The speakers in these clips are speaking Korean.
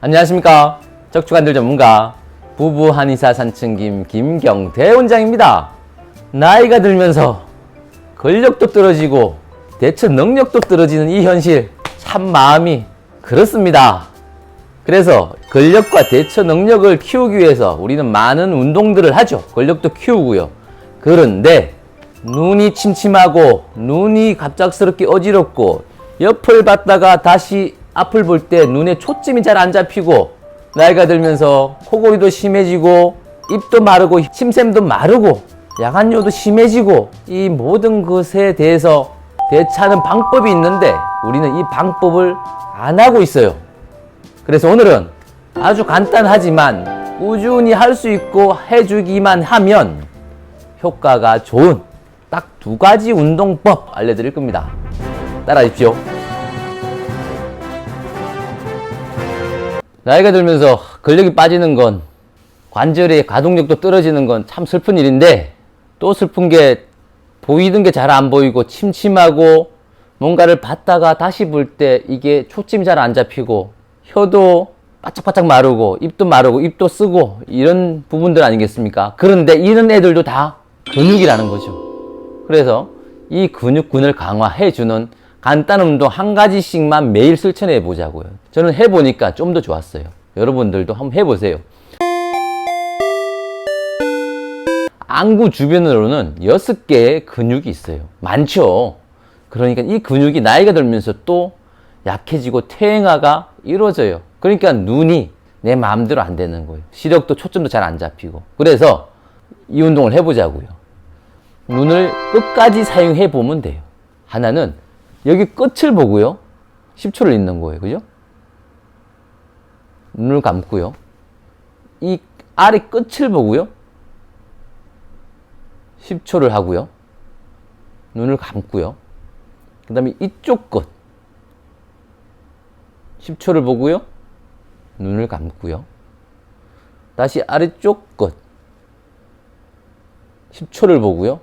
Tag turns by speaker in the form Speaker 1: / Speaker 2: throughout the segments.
Speaker 1: 안녕하십니까? 척추관들 전문가 부부 한의사 산층김 김경태 원장입니다. 나이가 들면서 근력도 떨어지고 대처 능력도 떨어지는 이 현실 참 마음이 그렇습니다. 그래서 근력과 대처 능력을 키우기 위해서 우리는 많은 운동들을 하죠. 근력도 키우고요. 그런데 눈이 침침하고 눈이 갑작스럽게 어지럽고 옆을 봤다가 다시 앞을 볼 때 눈에 초점이 잘 안 잡히고 나이가 들면서 코골이도 심해지고 입도 마르고 침샘도 마르고 야간뇨도 심해지고 이 모든 것에 대해서 대처하는 방법이 있는데 우리는 이 방법을 안 하고 있어요. 그래서 오늘은 아주 간단하지만 꾸준히 할 수 있고 해주기만 하면 효과가 좋은 딱 두 가지 운동법 알려드릴 겁니다. 따라하십시오. 나이가 들면서 근력이 빠지는 건 관절의 가동력도 떨어지는 건 참 슬픈 일인데 또 슬픈 게 보이던 게 잘 안 보이고 침침하고 뭔가를 봤다가 다시 볼 때 이게 초점이 잘 안 잡히고 혀도 바짝바짝 마르고 입도 마르고 입도 쓰고 이런 부분들 아니겠습니까? 그런데 이런 애들도 다 근육이라는 거죠. 그래서 이 근육군을 강화해 주는 간단한 운동 한 가지씩만 매일 실천해 보자고요. 저는 해보니까 좀 더 좋았어요. 여러분들도 한번 해보세요. 안구 주변으로는 6개의 근육이 있어요. 많죠? 그러니까 이 근육이 나이가 들면서 또 약해지고 퇴행화가 이루어져요. 그러니까 눈이 내 마음대로 안 되는 거예요. 시력도 초점도 잘 안 잡히고. 그래서 이 운동을 해보자고요. 눈을 끝까지 사용해 보면 돼요. 하나는 여기 끝을 보고요. 10초를 있는 거예요. 그죠? 눈을 감고요. 이 아래 끝을 보고요. 10초를 하고요. 눈을 감고요. 그 다음에 이쪽 끝. 10초를 보고요. 눈을 감고요. 다시 아래쪽 끝. 10초를 보고요.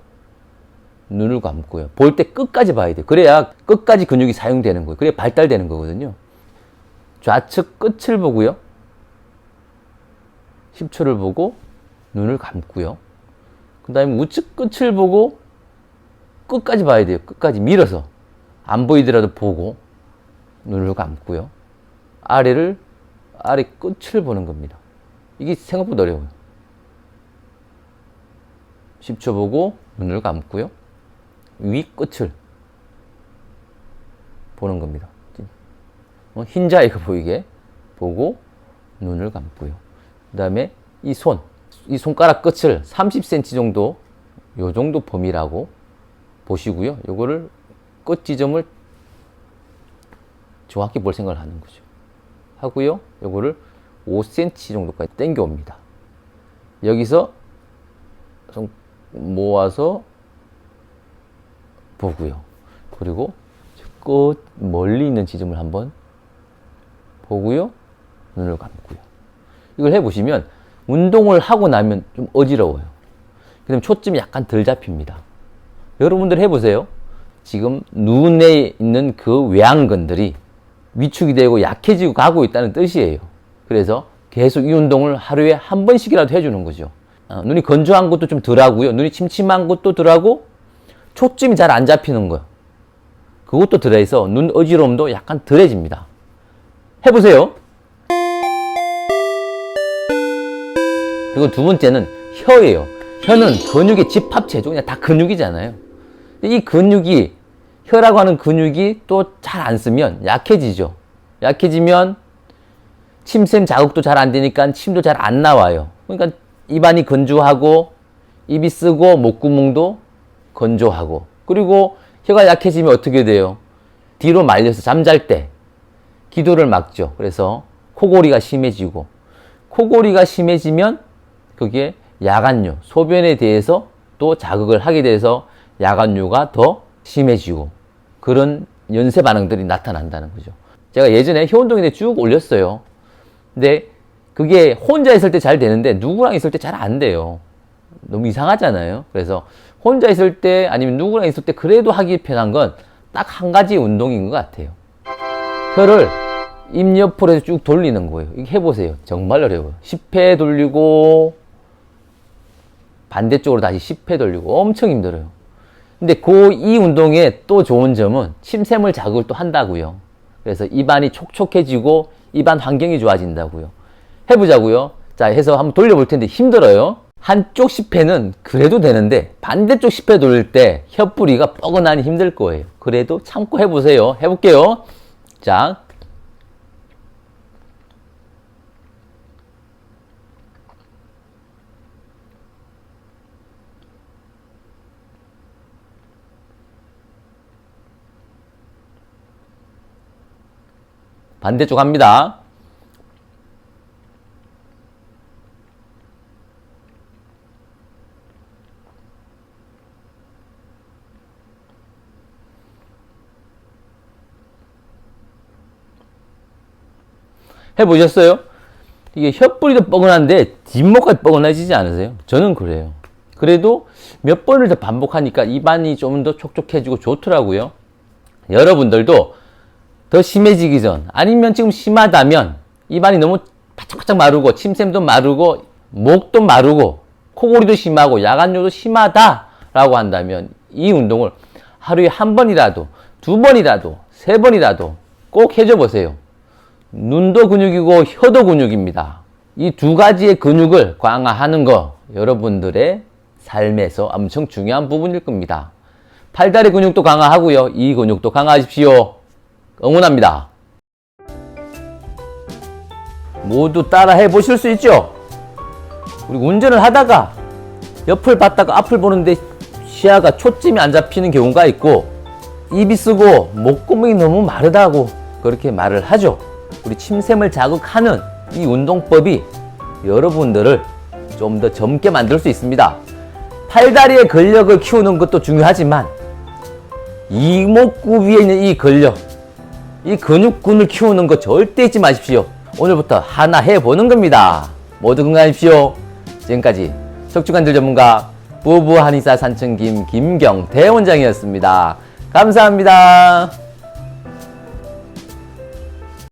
Speaker 1: 눈을 감고요. 볼 때 끝까지 봐야 돼요. 그래야 끝까지 근육이 사용되는 거예요. 그래야 발달되는 거거든요. 좌측 끝을 보고요. 10초를 보고 눈을 감고요. 그 다음에 우측 끝을 보고 끝까지 봐야 돼요. 끝까지 밀어서. 안 보이더라도 보고 눈을 감고요. 아래를, 아래 끝을 보는 겁니다. 이게 생각보다 어려워요. 10초 보고 눈을 감고요. 위 끝을 보는 겁니다. 어, 흰자위가 보이게 보고 눈을 감고요. 그 다음에 이 손, 이 손가락 끝을 30cm 정도, 요 정도 범위라고 보시고요. 요거를 끝 지점을 정확히 볼 생각을 하는 거죠. 하고요. 요거를 5cm 정도까지 당겨 옵니다. 여기서 손 모아서 보고요. 그리고 끝 멀리 있는 지점을 한번 보고요. 눈을 감고요. 이걸 해보시면 운동을 하고 나면 좀 어지러워요. 그다음 초점이 약간 덜 잡힙니다. 여러분들 해보세요. 지금 눈에 있는 그 외양근들이 위축이 되고 약해지고 가고 있다는 뜻이에요. 그래서 계속 이 운동을 하루에 한 번씩이라도 해주는 거죠. 어, 눈이 건조한 것도 좀 덜하고요. 눈이 침침한 것도 덜하고 초점이 잘 안 잡히는 거. 그것도 덜해서 눈 어지러움도 약간 덜해집니다. 해보세요. 그리고 두 번째는 혀예요. 혀는 근육의 집합체죠. 그냥 다 근육이잖아요. 이 근육이, 혀라고 하는 근육이 또 잘 안 쓰면 약해지죠. 약해지면 침샘 자극도 잘 안 되니까 침도 잘 안 나와요. 그러니까 입안이 건조하고 입이 쓰고 목구멍도 건조하고 그리고 혀가 약해지면 어떻게 돼요? 뒤로 말려서 잠잘 때 기도를 막죠. 그래서 코골이가 심해지고 코골이가 심해지면 그게 야간뇨, 소변에 대해서 또 자극을 하게 돼서 야간뇨가 더 심해지고 그런 연쇄 반응들이 나타난다는 거죠. 제가 예전에 혀운동에 쭉 올렸어요. 근데 그게 혼자 있을 때 잘 되는데 누구랑 있을 때 잘 안 돼요. 너무 이상하잖아요. 그래서 혼자 있을 때 아니면 누구랑 있을 때 그래도 하기 편한 건 딱 한 가지 운동인 것 같아요. 혀를 입 옆으로 해서 쭉 돌리는 거예요. 이거 해보세요. 정말 어려워요. 10회 돌리고 반대쪽으로 다시 10회 돌리고 엄청 힘들어요. 근데 그 이 운동의 또 좋은 점은 침샘을 자극을 또 한다고요. 그래서 입안이 촉촉해지고 입안 환경이 좋아진다고요. 해보자고요. 자, 해서 한번 돌려볼 텐데 힘들어요. 한쪽 10회는 그래도 되는데 반대쪽 10회 돌릴 때 혀뿌리가 뻐근하니 힘들 거예요. 그래도 참고 해보세요. 해볼게요. 자, 반대쪽 합니다. 해보셨어요? 이게 혀뿌리도 뻐근한데 뒷목까지 뻐근해지지 않으세요? 저는 그래요. 그래도 몇 번을 더 반복하니까 입안이 좀 더 촉촉해지고 좋더라고요. 여러분들도 더 심해지기 전 아니면 지금 심하다면 입안이 너무 바짝바짝 마르고 침샘도 마르고 목도 마르고 코골이도 심하고 야간뇨도 심하다라고 한다면 이 운동을 하루에 한 번이라도 두 번이라도 세 번이라도 꼭 해줘 보세요. 눈도 근육이고 혀도 근육입니다. 이 두 가지의 근육을 강화하는 거 여러분들의 삶에서 엄청 중요한 부분일 겁니다. 팔다리 근육도 강화하고요. 이 근육도 강화하십시오. 응원합니다. 모두 따라 해 보실 수 있죠? 우리 운전을 하다가 옆을 봤다가 앞을 보는데 시야가 초점이 안 잡히는 경우가 있고 입이 쓰고 목구멍이 너무 마르다고 그렇게 말을 하죠. 우리 침샘을 자극하는 이 운동법이 여러분들을 좀 더 젊게 만들 수 있습니다. 팔다리의 근력을 키우는 것도 중요하지만 이목구 위에 있는 이 근력, 이 근육군을 키우는 거 절대 잊지 마십시오. 오늘부터 하나 해보는 겁니다. 모두 건강하십시오. 지금까지 척추관절 전문가 부부 한의사 산청김 김경대 원장이었습니다. 감사합니다.